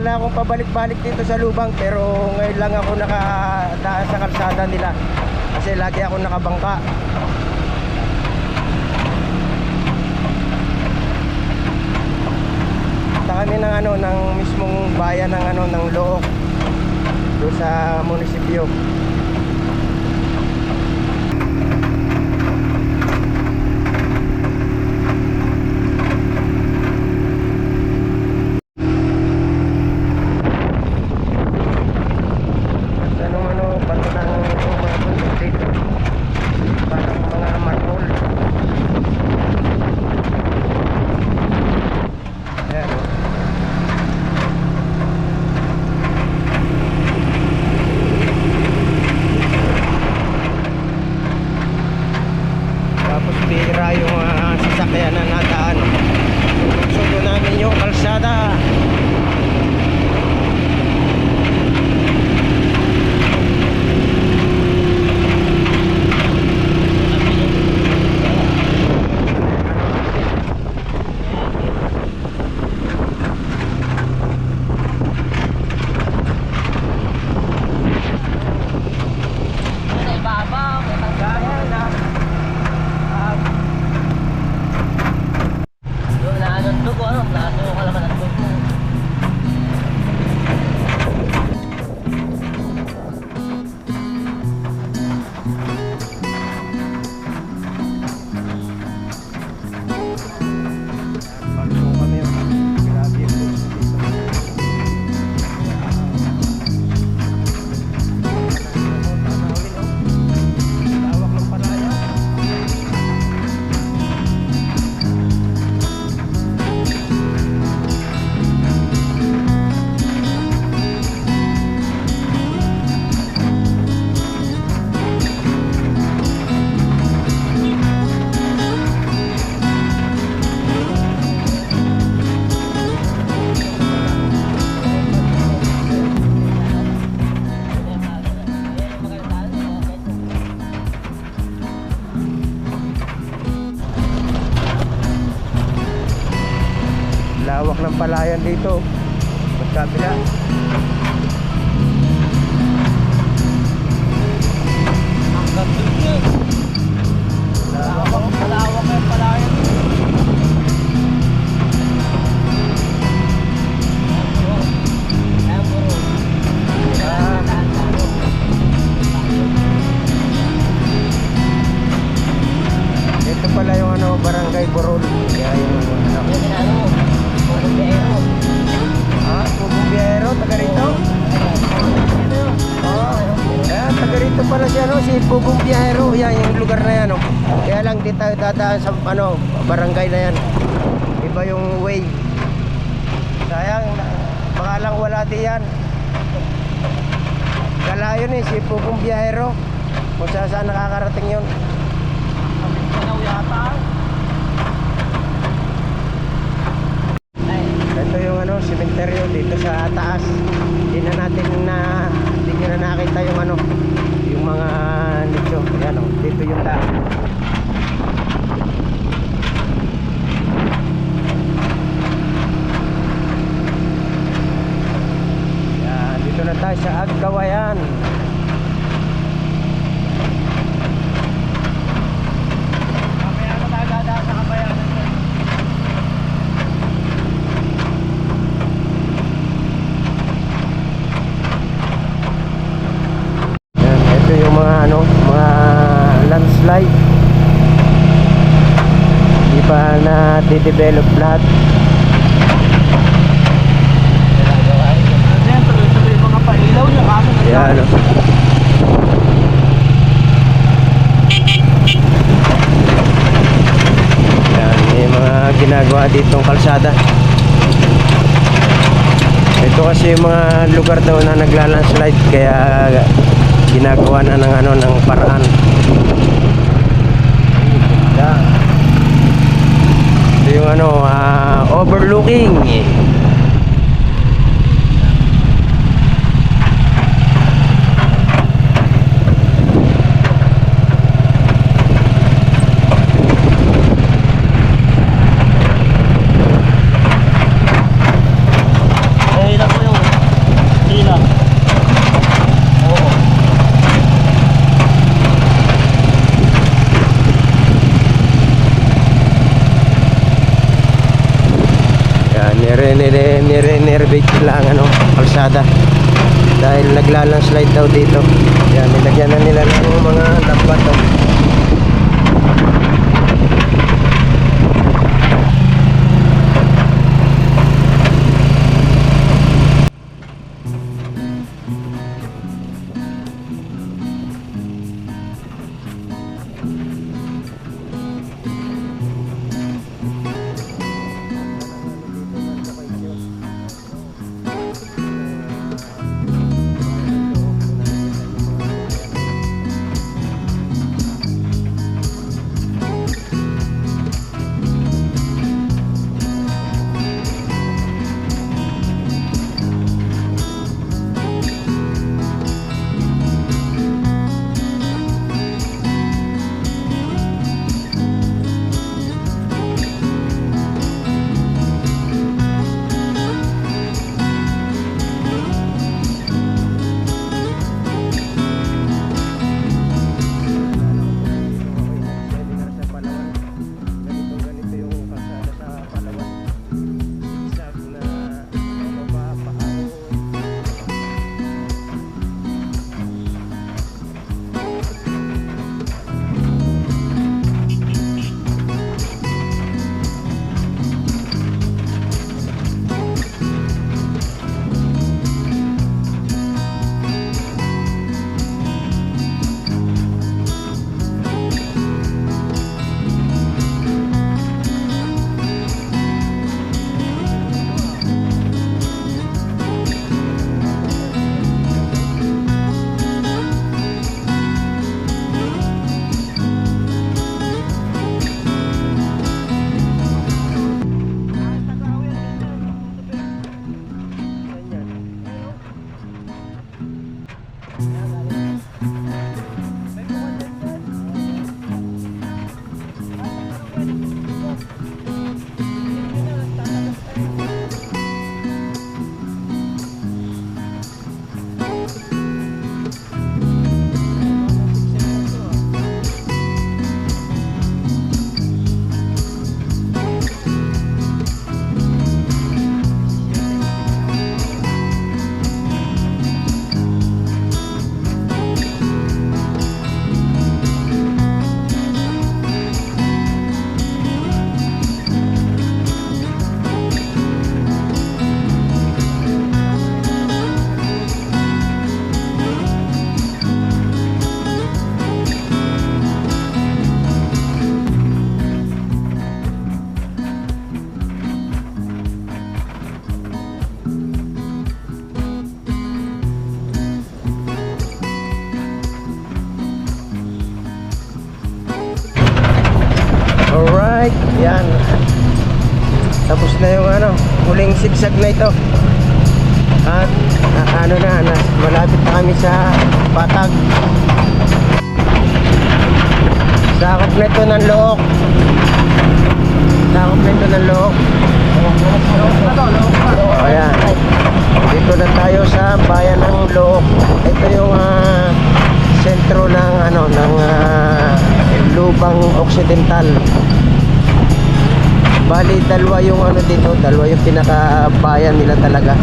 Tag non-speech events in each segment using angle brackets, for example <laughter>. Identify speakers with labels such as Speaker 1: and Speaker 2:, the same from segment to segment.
Speaker 1: Na akong pabalik-balik dito sa Lubang pero ngayon lang ako nakadaan sa kalsada nila. Kasi lagi ako nakabangka. Punta kami ng ano ng mismong bayan ng ano ng Look doon sa munisipyo. Kala yun eh, si Bubong Biyahero. Kung saan saan nakakarating yun.
Speaker 2: Ano yata?
Speaker 1: Ito yung ano, cementerio dito sa taas. Hindi na natin na hindi na nakita yung ano, yung mga nicho. Ayan o, dito yung daan. Yan, dito na tayo sa Agkawayan. ano, landslide. Hindi pa na develop lahat.
Speaker 2: Ayan, tuloy-tuloy yung mga pailaw niya. Kaso na
Speaker 1: Yan. ano. Yan, may mga ginagawa ditong kalsada. Ito kasi yung mga lugar daw na naglalandslide kaya ginagawa na ng ano ng paraan. Ito yung ano, ah, overlooking. i-elevate nila ang ano, kalsada. Dahil naglalandslide daw dito. Yan, nilagyan na nila ng mga lambat. Oh. Ito. At ah, ano na, na, malapit na kami sa Patag. Sakop na ito ng look. Sakop na ito ng look. Ayan. Dito na tayo sa bayan ng Look. Ito yung ah, sentro ng ano ng ah, Lubang Occidental. Bali dalawa yung ano dito, dalawa yung pinakabayan nila talaga.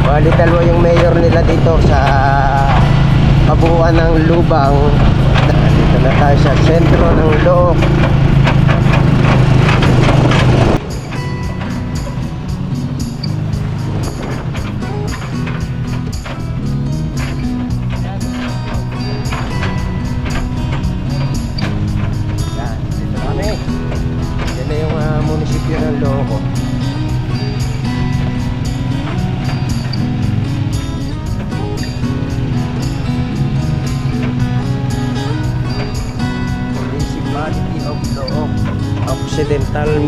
Speaker 1: Bali dalawa yung mayor nila dito sa kabuuan ng Lubang. Dito na tayo sa sentro ng Look.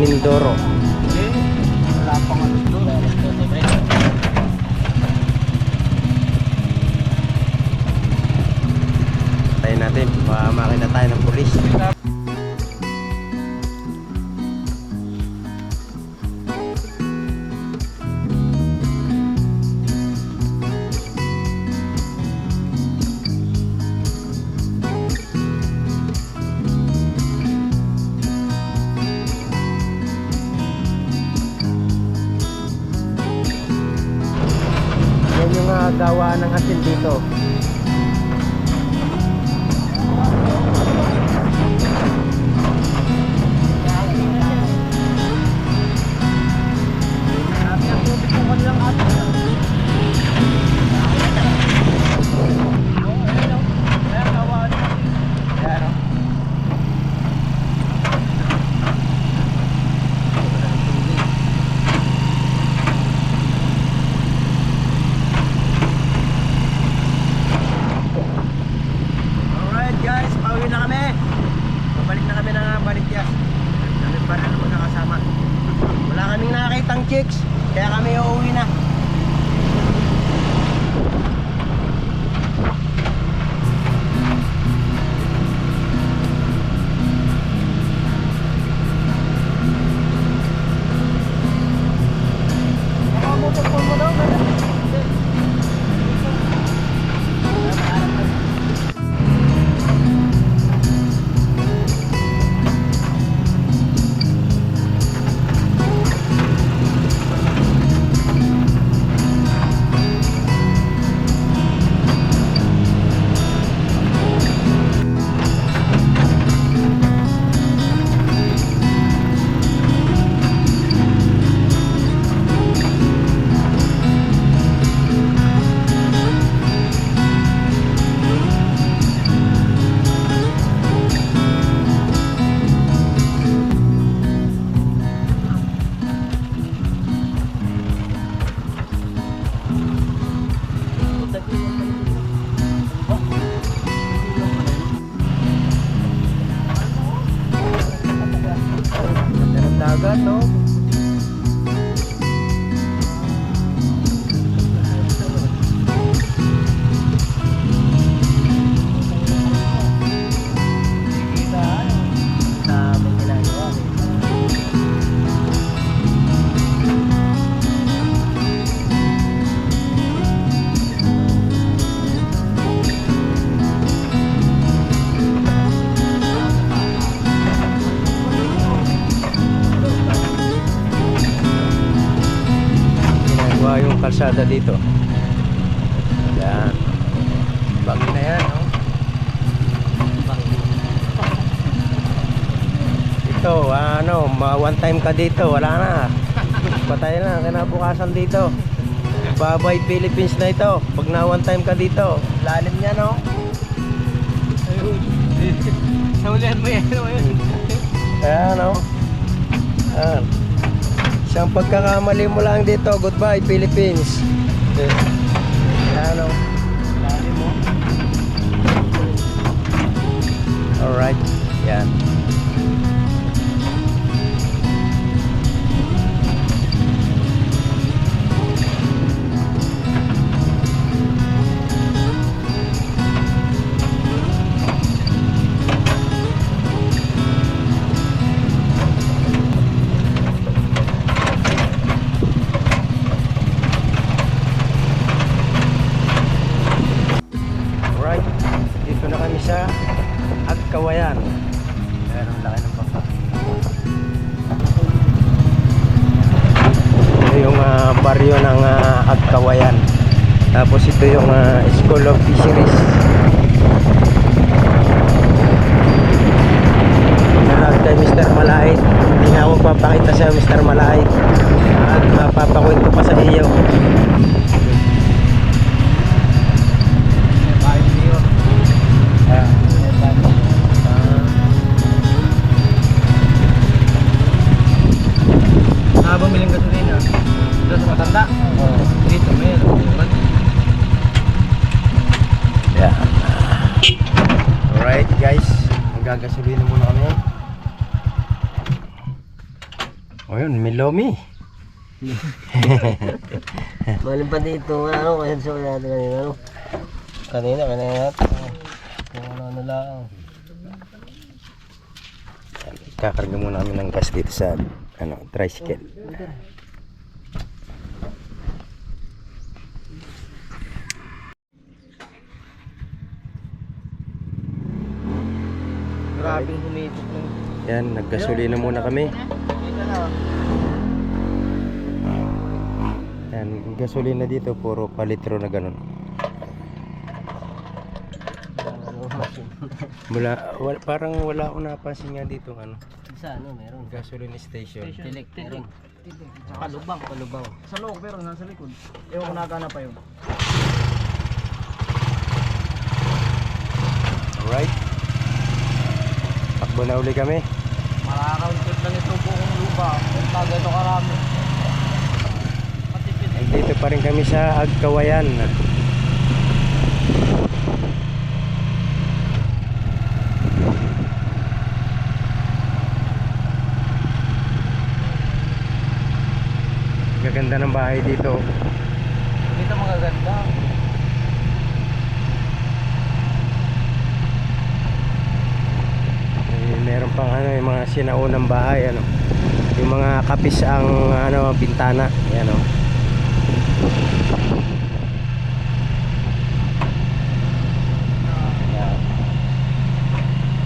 Speaker 1: Mindoro.
Speaker 2: Wala. Alas doon.
Speaker 1: Tayo natin, baka makita tayo ng polis. Kalsada dito. Yan. Bagi na yan, no? Ito, ano, one time ka dito, wala na. Patay na, kinabukasan dito. Babay Philippines na ito. Pag na one time ka dito, lalim niya, no?
Speaker 2: Ayun. Saulihan mo yan. ano?
Speaker 1: Ayan, no? Ayan. Isang pagkakamali mo lang dito, goodbye Philippines. Ayan, no?
Speaker 2: Lalim mo.
Speaker 1: Alright, yan. Alright, Tapos ito yung ah, School of Fisheries. O yun, Milomi. <laughs>
Speaker 2: Malim pa dito, ano, kasi sa kanya natin kanina, ano. Kanina, kanina. Kung ano, ano lang.
Speaker 1: Kakarga muna kami ng gas dito sa ano, tricycle.
Speaker 2: Grabe humitok ng...
Speaker 1: Yan, naggasolina muna kami. Yan, gasolina dito puro palitro na ganun. Wala, wala parang wala akong napansin nga dito ano,
Speaker 2: Sa ano, meron.
Speaker 1: gasoline station.
Speaker 2: Tilek, meron. Palubang, palubang.
Speaker 3: Sa loob pero nasa likod. Ewan ko nagana pa yun.
Speaker 1: Alright. Takbo na uli kami.
Speaker 3: Makaka-round trip lang ito lupa. Kung taga ito karami.
Speaker 1: Dito pa rin kami sa Agkawayan. Gaganda ng bahay dito.
Speaker 3: Dito mga ganda.
Speaker 1: Eh, meron pang ano, yung mga sinaunang bahay ano. Yung mga kapis ang ano bintana, yan oh.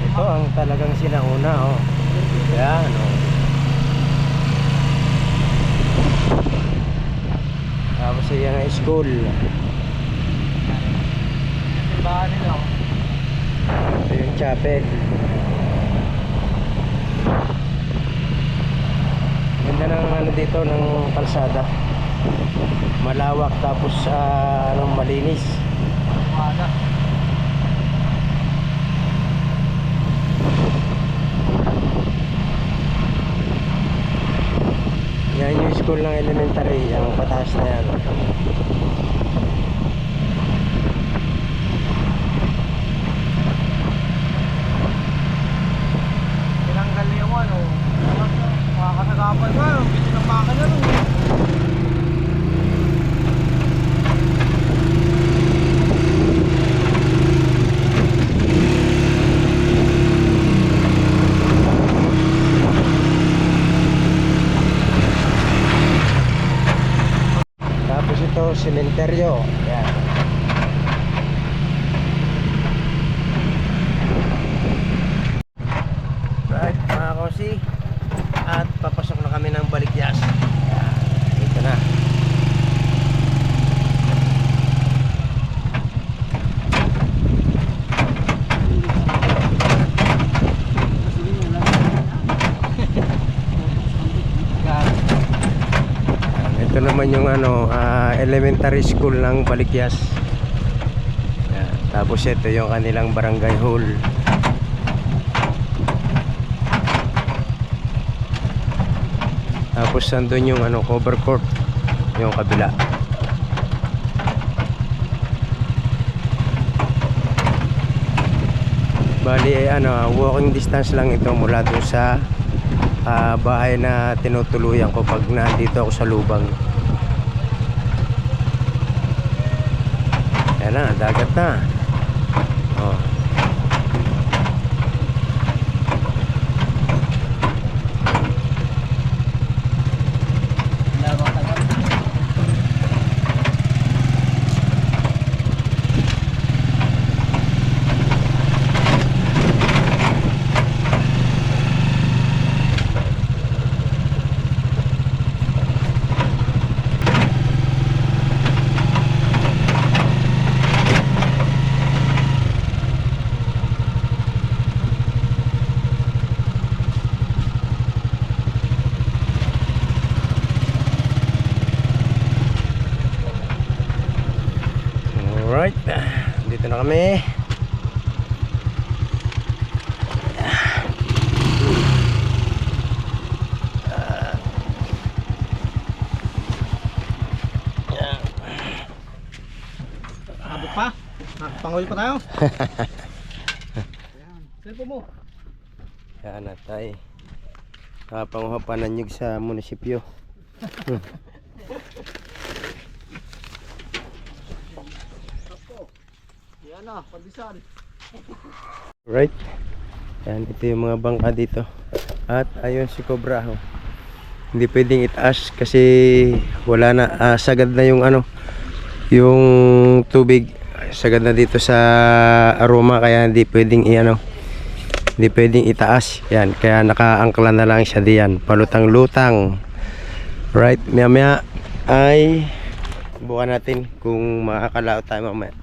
Speaker 1: Ito ang talagang sinauna oh. Yan oh. Tapos yung school.
Speaker 3: Simbahan nila. oh.
Speaker 1: Ito yung chapel. Ganda ng ano dito ng kalsada. Malawak tapos sa ano malinis. Yan yung school ng elementary, yung pataas na yan.
Speaker 3: Tinanggal niya yung ano. Makakasagapan ka. Bitin ng makina nun.
Speaker 1: Tapos ito, sementeryo. Yan. Right, mga kosi. At papasok na kami ng Balikyas. Yan. Ito na. Ito naman yung ano, ah, elementary school ng Balikyas. Yan. Tapos ito yung kanilang barangay hall. Tapos nandun yung ano, cover court. Yung kabila. Bali, eh, ano, walking distance lang ito mula doon sa ah, bahay na tinutuluyan ko pag nandito ako sa lubang. Na, dagat na. Oh.
Speaker 3: Laro tagal.
Speaker 1: Alright. Dito na kami.
Speaker 3: Abot pa? Pangulit pa tayo? Ayan. <laughs> Cellphone mo.
Speaker 1: Yan na tayo. Kapanguha pa ng nyug sa munisipyo. <laughs>
Speaker 3: Yan na, pandisan.
Speaker 1: Right. Yan, ito yung mga bangka dito. At ayun si Cobra. oh. Hindi pwedeng itaas kasi wala na ah, sagad na yung ano yung tubig sagad na dito sa aroma kaya hindi pwedeng iano hindi pwedeng itaas. Yan kaya nakaangkla na lang siya diyan. Palutang lutang right maya maya ay Bukan natin kung makakalao tayo mamaya.